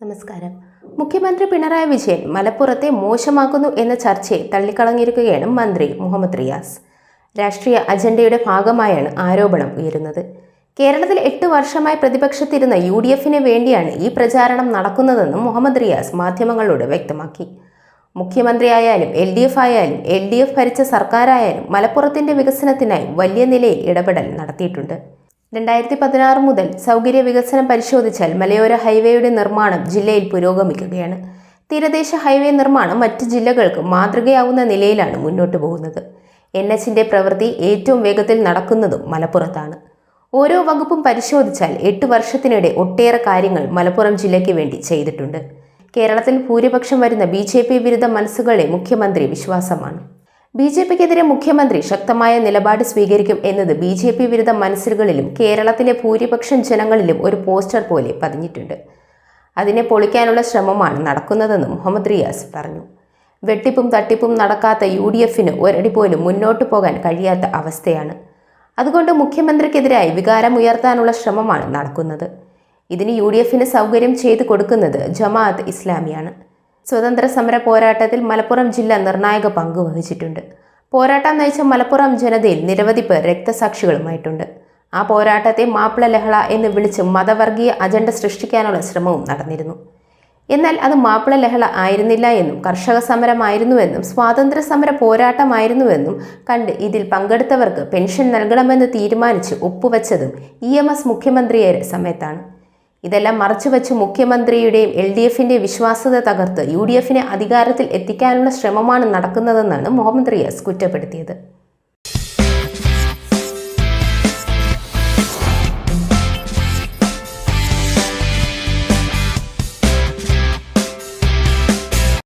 നമസ്കാരം. മുഖ്യമന്ത്രി പിണറായി വിജയൻ മലപ്പുറത്തെ മോശമാക്കുന്നു എന്ന ചർച്ചയെ തള്ളിക്കളഞ്ഞിരിക്കുകയാണ് മന്ത്രി മുഹമ്മദ് റിയാസ്. രാഷ്ട്രീയ അജണ്ടയുടെ ഭാഗമായാണ് ആരോപണം ഉയരുന്നത്. കേരളത്തിൽ എട്ട് വർഷമായി പ്രതിപക്ഷത്തിരുന്ന യു ഡി എഫിന് വേണ്ടിയാണ് ഈ പ്രചാരണം നടക്കുന്നതെന്നും മുഹമ്മദ് റിയാസ് മാധ്യമങ്ങളോട് വ്യക്തമാക്കി. മുഖ്യമന്ത്രിയായാലും എൽ ഡി എഫ് ആയാലും എൽ ഡി എഫ് ഭരിച്ച സർക്കാരായാലും മലപ്പുറത്തിന്റെ വികസനത്തിനായി വലിയ നിലയിൽ ഇടപെടൽ നടത്തിയിട്ടുണ്ട്. രണ്ടായിരത്തി പതിനാറ് മുതൽ സൗകര്യ വികസനം പരിശോധിച്ചാൽ മലയോര ഹൈവേയുടെ നിർമ്മാണം ജില്ലയിൽ പുരോഗമിക്കുകയാണ്. തീരദേശ ഹൈവേ നിർമ്മാണം മറ്റ് ജില്ലകൾക്ക് മാതൃകയാവുന്ന നിലയിലാണ് മുന്നോട്ട് പോകുന്നത്. എൻ എച്ചിന്റെ പ്രവൃത്തി ഏറ്റവും വേഗത്തിൽ നടക്കുന്നതും മലപ്പുറത്താണ്. ഓരോ വകുപ്പും പരിശോധിച്ചാൽ എട്ട് വർഷത്തിനിടെ ഒട്ടേറെ കാര്യങ്ങൾ മലപ്പുറം ജില്ലയ്ക്ക് വേണ്ടി ചെയ്തിട്ടുണ്ട്. കേരളത്തിൽ ഭൂരിപക്ഷം വരുന്ന ബി ജെ പി വിരുദ്ധ മനസ്സുകളെ മുഖ്യമന്ത്രി വിശ്വാസമാണ്. ബി ജെ പിക്കെതിരെ മുഖ്യമന്ത്രി ശക്തമായ നിലപാട് സ്വീകരിക്കും എന്നത് ബി ജെ പി വിരുദ്ധ മനസ്സുകളിലും കേരളത്തിലെ ഭൂരിപക്ഷം ജനങ്ങളിലും ഒരു പോസ്റ്റർ പോലെ പതിഞ്ഞിട്ടുണ്ട്. അതിനെ പൊളിക്കാനുള്ള ശ്രമമാണ് നടക്കുന്നതെന്നും മുഹമ്മദ് റിയാസ് പറഞ്ഞു. വെട്ടിപ്പും തട്ടിപ്പും നടക്കാത്ത യു ഡി എഫിന് ഒരടി പോലും മുന്നോട്ട് പോകാൻ കഴിയാത്ത അവസ്ഥയാണ്. അതുകൊണ്ട് മുഖ്യമന്ത്രിക്കെതിരായി വികാരമുയർത്താനുള്ള ശ്രമമാണ് നടക്കുന്നത്. ഇതിന് യു ഡി എഫിന് സൗകര്യം ചെയ്തു കൊടുക്കുന്നത് ജമാഅത്ത് ഇസ്ലാമിയാണ്. സ്വതന്ത്ര സമര പോരാട്ടത്തിൽ മലപ്പുറം ജില്ല നിർണായക പങ്ക് വഹിച്ചിട്ടുണ്ട്. പോരാട്ടം നയിച്ച മലപ്പുറം ജനതയിൽ നിരവധി പേർ രക്തസാക്ഷികളുമായിട്ടുണ്ട്. ആ പോരാട്ടത്തെ മാപ്പിള ലഹള എന്ന് വിളിച്ച് മതവർഗീയ അജണ്ട സൃഷ്ടിക്കാനുള്ള ശ്രമവും നടന്നിരുന്നു. എന്നാൽ അത് മാപ്പിള ലഹള ആയിരുന്നില്ല എന്നും കർഷക സമരമായിരുന്നുവെന്നും സ്വാതന്ത്ര്യ സമര പോരാട്ടമായിരുന്നുവെന്നും കണ്ട് ഇതിൽ പങ്കെടുത്തവർക്ക് പെൻഷൻ നൽകണമെന്ന് തീരുമാനിച്ച് ഒപ്പുവച്ചതും ഇ എം എസ് മുഖ്യമന്ത്രിയുടെ സമയത്താണ്. ഇതെല്ലാം മറച്ചുവെച്ച് മുഖ്യമന്ത്രിയുടെയും എൽ ഡി എഫിന്റെ വിശ്വാസ്യത തകർത്ത് യു ഡി എഫിനെ അധികാരത്തിൽ എത്തിക്കാനുള്ള ശ്രമമാണ് നടക്കുന്നതെന്നാണ് മുഹമ്മദ് റിയാസ് കുറ്റപ്പെടുത്തിയത്.